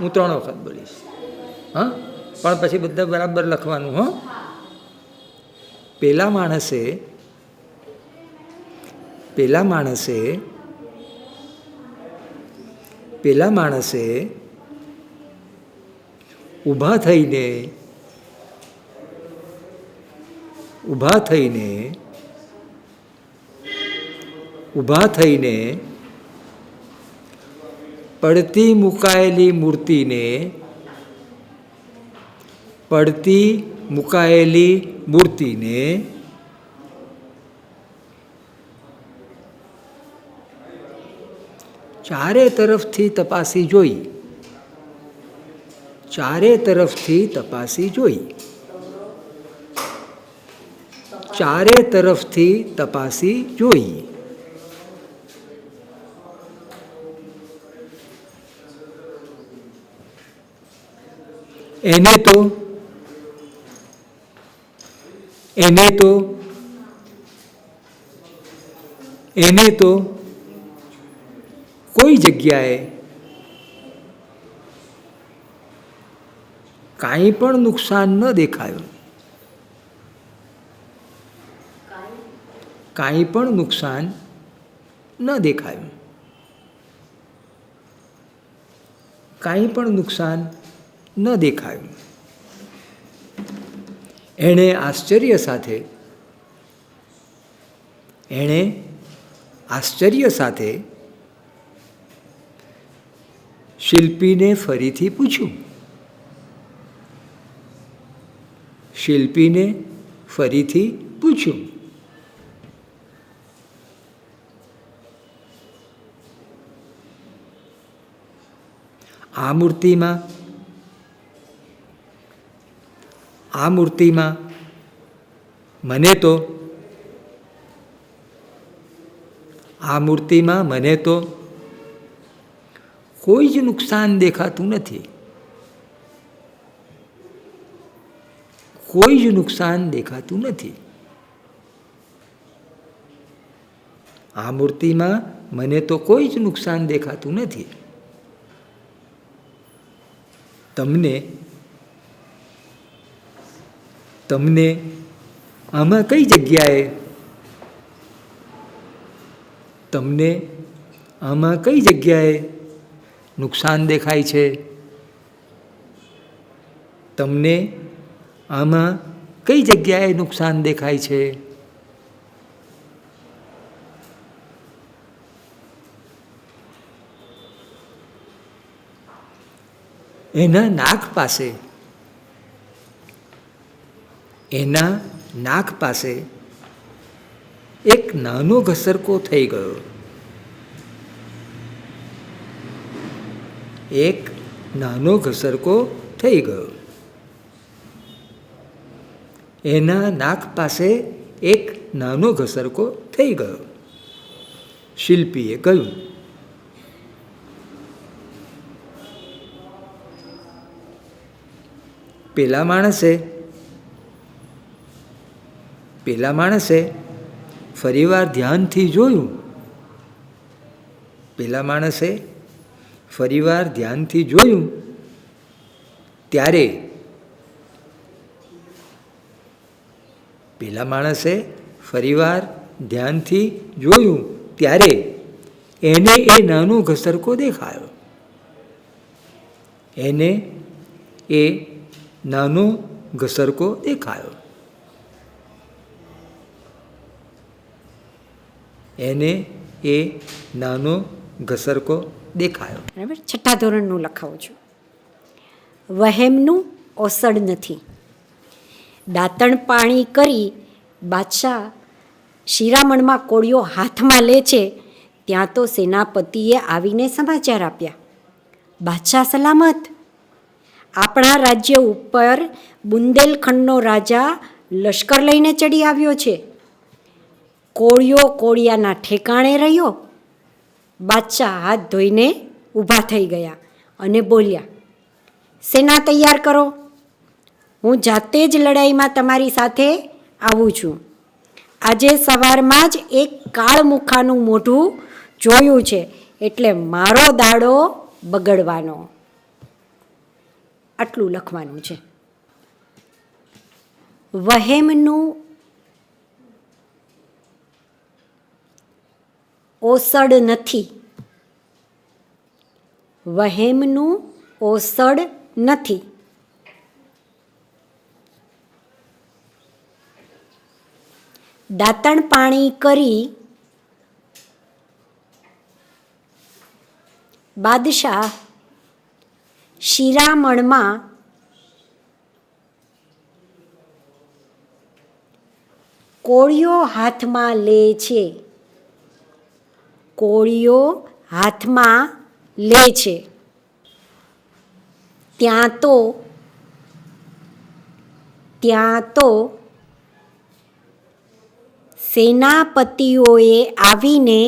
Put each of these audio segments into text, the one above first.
હું ત્રણ વખત બોલીશ. હા? પણ પછી બધા બરાબર લખવાનું, હો. પેલા માણસે પેલા માણસે પેલા માણસે ઊભા થઈને ઊભા થઈને ઊભા થઈને પડતી મુકાયેલી મૂર્તિને પડતી મુકાયેલી મૂર્તિને ચારે તરફથી તપાસી જોઈ. ચારે તરફથી તપાસી જોઈ. ચારે તરફથી તપાસી જોઈ. એને તો એને તો એને તો કોઈ જગ્યાએ કાંઈ પણ નુકસાન ન દેખાયું. કાંઈ પણ નુકસાન ન દેખાયું. કાંઈ પણ નુકસાન ન દેખાયું. એણે આશ્ચર્ય સાથે, એણે આશ્ચર્ય સાથે શિલ્પીને ફરીથી પૂછ્યું. શિલ્પીને ફરીથી પૂછ્યું. આ મૂર્તિમાં આ મૂર્તિમાં મને તો, આ મૂર્તિમાં મને તો કોઈ જ નુકસાન દેખાતું નથી. કોઈ જ નુકસાન દેખાતું નથી. આ મૂર્તિમાં મને તો કોઈ જ નુકસાન દેખાતું નથી. તમને તમને આમાં કઈ જગ્યાએ? તમને આમાં કઈ જગ્યાએ નુકસાન દેખાય છે? તમને આમાં કઈ જગ્યાએ નુકસાન દેખાય છે? એના નાક પાસે એના નાક પાસે એક નાનો ઘસરકો થઈ ગયો. એક નાનો ઘસરકો થઈ ગયો. એના નાક પાસે એક નાનો ઘસરકો થઈ ગયો. શિલ્પીએ કહ્યું, પેલા માણસે પેલા માણસે ફરીવાર ધ્યાનથી જોયું. પેલા માણસે ફરીવાર ધ્યાનથી જોયું. ત્યારે પેલા માણસે ફરીવાર ધ્યાનથી જોયું. ત્યારે એને એ નાનો ઘસરકો દેખાયો. એને એ નાનો ઘસરકો દેખાયો. એને એ નાનો ઘસરકો દેખાયો. બરાબર? છઠ્ઠા ધોરણનું લખાવું છું. વહેમનું ઓસડ નથી. દાંતણ પાણી કરી બાદશાહ શિરામણમાં કોળિયો હાથમાં લે છે, ત્યાં તો સેનાપતિએ આવીને સમાચાર આપ્યા. બાદશાહ સલામત. આપણા રાજ્ય ઉપર બુંદેલખંડનો રાજા લશ્કર લઈને ચડી આવ્યો છે. કોળિયો કોળિયાના ઠેકાણે રહ્યો, બાદશાહ હાથ ધોઈને ઊભા થઈ ગયા અને બોલ્યા, સેના તૈયાર કરો. હું જાતે જ લડાઈમાં તમારી સાથે આવું છું. આજે સવારમાં જ એક કાળમુખાનું મોઢું જોયું છે એટલે મારો દાડો બગડવાનો. આટલું લખવાનું છે. વહેમનું ઓસડ નથી. વહેમનું ઓસડ નથી. દાંતણ પાણી કરી બાદશાહ શિરામણમાં કોળિયો હાથમાં લે છે. કોળિયો હાથમાં લે છે. ત્યાં તો ત્યાં તો સેનાપતિઓએ આવીને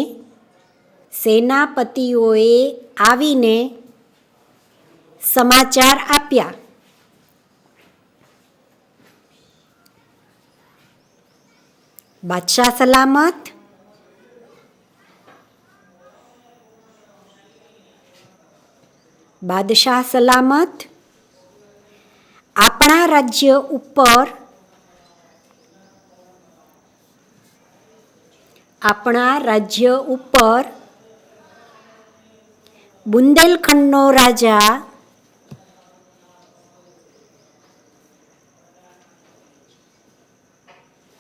સેનાપતિઓએ આવીને સમાચાર આપ્યા. બાદશાહ સલામત બાદશાહ સલામત. આપણા રાજ્ય ઉપર આપણા રાજ્ય ઉપર બુંદેલખંડનો રાજા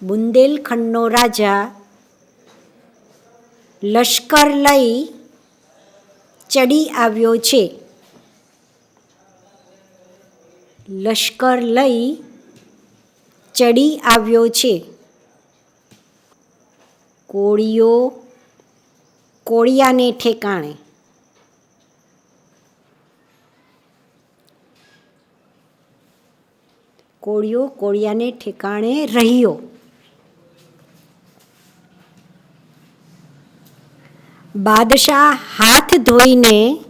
બુંદેલખંડનો રાજા લશ્કર લઈ ચડી આવ્યો છે. લશ્કર લઈ ચડી આવ્યો છે. કોળીઓ કોળિયાને ઠેકાણે. કોળિયો કોળિયાને ઠેકાણે રહ્યો. બાદશાહ હાથ ધોઈને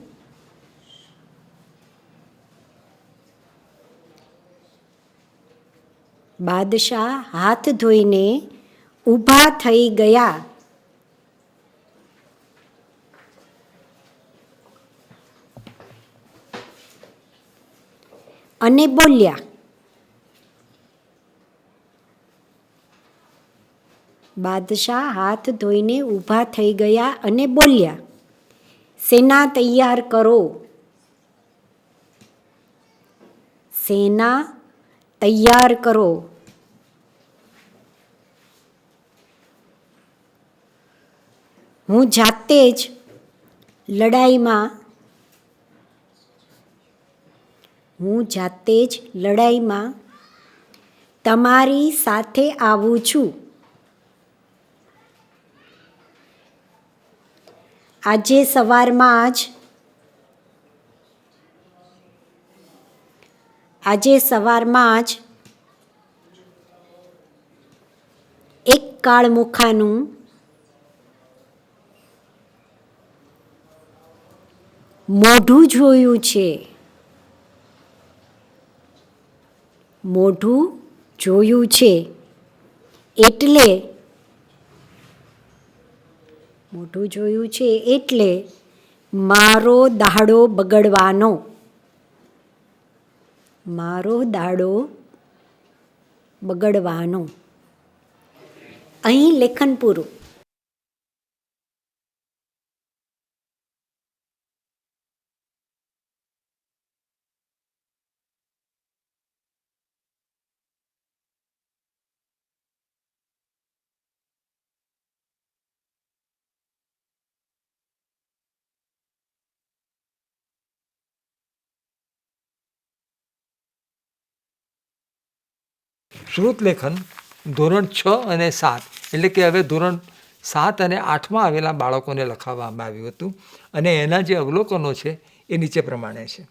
બાદશાહ હાથ ધોઈને ઊભા થઈ ગયા. અને બોલ્યા, બાદશાહ હાથ ધોઈને ઊભા થઈ ગયા અને બોલ્યા, સેના તૈયાર કરો. સેના તૈયાર કરો. હું જાતે જ લડાઈમાં હું જાતે જ લડાઈમાં તમારી સાથે આવું છું. આજે સવારમાં જ, આજે સવારમાં જ એક કાળમુખાનું મોઢું જોયું છે. મોઢું જોયું છે. એટલે મોઢું જોયું છે એટલે મારો દાડો બગડવાનો. મારો દાડો બગડવાનો. અહીં લેખન પૂરું શ્રુત લેખન ધોરણ છ અને સાત. એટલે કે હવે ધોરણ સાત અને આઠમાં આવેલા બાળકોને લખાવવામાં આવ્યું હતું. અને એના જે અવલોકનો છે એ નીચે પ્રમાણે છે.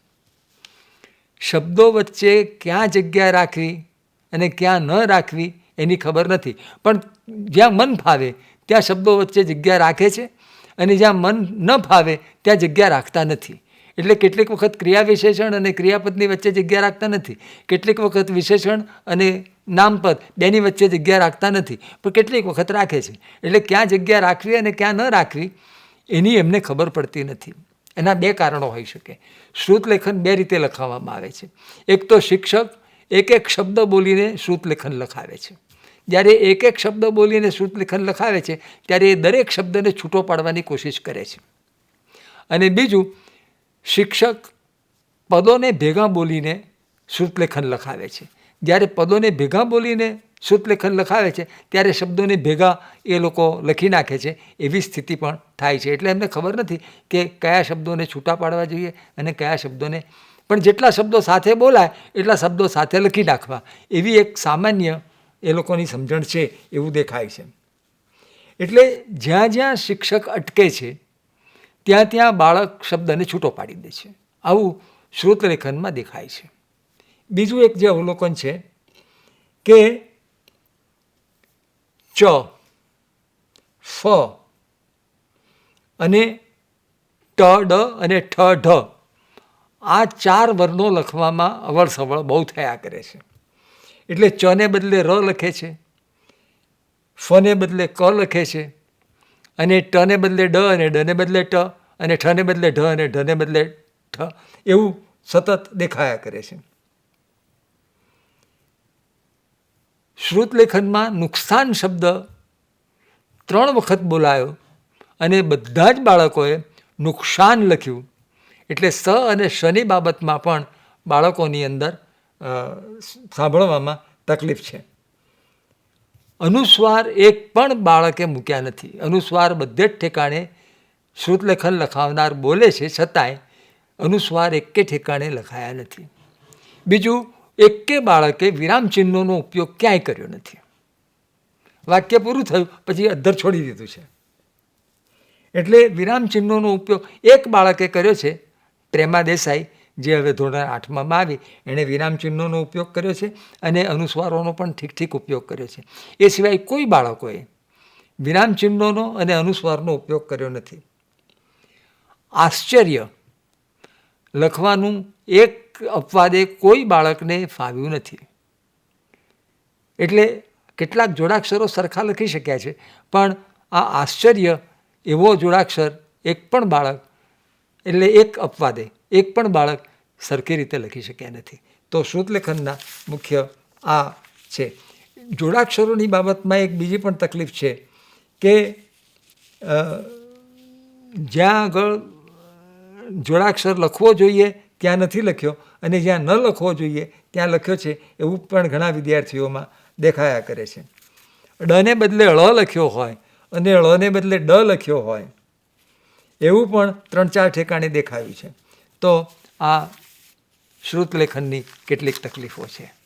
શબ્દો વચ્ચે ક્યાં જગ્યા રાખવી અને ક્યાં ન રાખવી એની ખબર નથી. પણ જ્યાં મન ફાવે ત્યાં શબ્દો વચ્ચે જગ્યા રાખે છે અને જ્યાં મન ન ફાવે ત્યાં જગ્યા રાખતા નથી. એટલે કેટલીક વખત ક્રિયા વિશેષણ અને ક્રિયાપદની વચ્ચે જગ્યા રાખતા નથી. કેટલીક વખત વિશેષણ અને નામપદ બેની વચ્ચે જગ્યા રાખતા નથી, પણ કેટલીક વખત રાખે છે. એટલે ક્યાં જગ્યા રાખવી અને ક્યાં ન રાખવી, એની એમને ખબર પડતી નથી. એના બે કારણો હોઈ શકે. શ્રુતલેખન બે રીતે લખાવવામાં આવે છે. એક તો શિક્ષક એક એક શબ્દ બોલીને શ્રુતલેખન લખાવે છે. જ્યારે એક એક શબ્દ બોલીને શ્રુતલેખન લખાવે છે, ત્યારે એ દરેક શબ્દને છૂટો પાડવાની કોશિશ કરે છે. અને બીજું શિક્ષક પદોને ભેગા બોલીને શ્રુતલેખન લખાવે છે. જ્યારે પદોને ભેગા બોલીને શ્રુતલેખન લખાવે છે, ત્યારે શબ્દોને ભેગા એ લોકો લખી નાખે છે. એવી સ્થિતિ પણ થાય છે. એટલે એમને ખબર નથી કે કયા શબ્દોને છૂટા પાડવા જોઈએ અને કયા શબ્દોને. પણ જેટલા શબ્દો સાથે બોલાય, એટલા શબ્દો સાથે લખી નાખવા. એવી એક સામાન્ય એ લોકોની સમજણ છે, એવું દેખાય છે. એટલે જ્યાં જ્યાં શિક્ષક અટકે છે ત્યાં ત્યાં બાળક શબ્દને છૂટો પાડી દે છે. આવું શ્રુતલેખનમાં દેખાય છે. બીજું એક જે અવલોકન છે કે ચ, ફ અને ટ, ડ અને ઠ, ઢ આ ચાર વર્ણો લખવામાં અવળ સવળ બહુ થયા કરે છે. એટલે ચને બદલે ર લખે છે, ફને બદલે ક લખે છે અને ટને બદલે ડ અને ડને બદલે ટ, અને ઠને બદલે ઢ અને ઢને બદલે ઠ, એવું સતત દેખાયા કરે છે. શ્રુતલેખનમાં નુકસાન શબ્દ ત્રણ વખત બોલાયો અને બધા જ બાળકોએ નુકસાન લખ્યું. એટલે સ અને શની બાબતમાં પણ બાળકોની અંદર સાંભળવામાં તકલીફ છે. અનુસ્વાર એક પણ બાળકે મૂક્યા નથી. અનુસ્વાર બધે જ ઠેકાણે શ્રુતલેખન લખાવનાર બોલે છે, છતાંય અનુસ્વાર એકે ઠેકાણે લખાયા નથી. બીજું, એકે બાળકે વિરામચિહ્નોનો ઉપયોગ ક્યાંય કર્યો નથી. વાક્ય પૂરું થયું, પછી અધ્ધર છોડી દીધું છે. એટલે વિરામચિહ્નોનો ઉપયોગ એક બાળકે કર્યો છે, પ્રેમા દેસાઈ જે હવે ધોરણ આઠમાં આવી, એણે વિરામચિહ્નોનો ઉપયોગ કર્યો છે અને અનુસ્વારોનો પણ ઠીક ઠીક ઉપયોગ કર્યો છે. એ સિવાય કોઈ બાળકોએ વિરામચિહ્નોનો અને અનુસ્વારનો ઉપયોગ કર્યો નથી. આશ્ચર્ય! લખવાનું એક અપવાદે કોઈ બાળકને ફાવ્યું નથી. એટલે કેટલાક જોડાક્ષરો સરખા લખી શક્યા છે, પણ આ આશ્ચર્ય એવો જોડાક્ષર એક પણ બાળક, એટલે એક અપવાદે એક પણ બાળક સરખી રીતે લખી શક્યા નથી. તો શ્રુતલેખનના મુખ્ય આ છે. જોડાક્ષરોની બાબતમાં એક બીજી પણ તકલીફ છે કે જ્યાં આગળ જોડાક્ષર લખવો જોઈએ ત્યાં નથી લખ્યો અને જ્યાં ન લખવો જોઈએ ત્યાં લખ્યો છે એવું પણ ઘણા વિદ્યાર્થીઓમાં દેખાયા કરે છે. ડને બદલે ળ લખ્યો હોય અને ળને બદલે ડ લખ્યો હોય એવું પણ ત્રણ ચાર ઠેકાણે દેખાયું છે. તો આ શ્રુતલેખનની કેટલીક તકલીફો છે.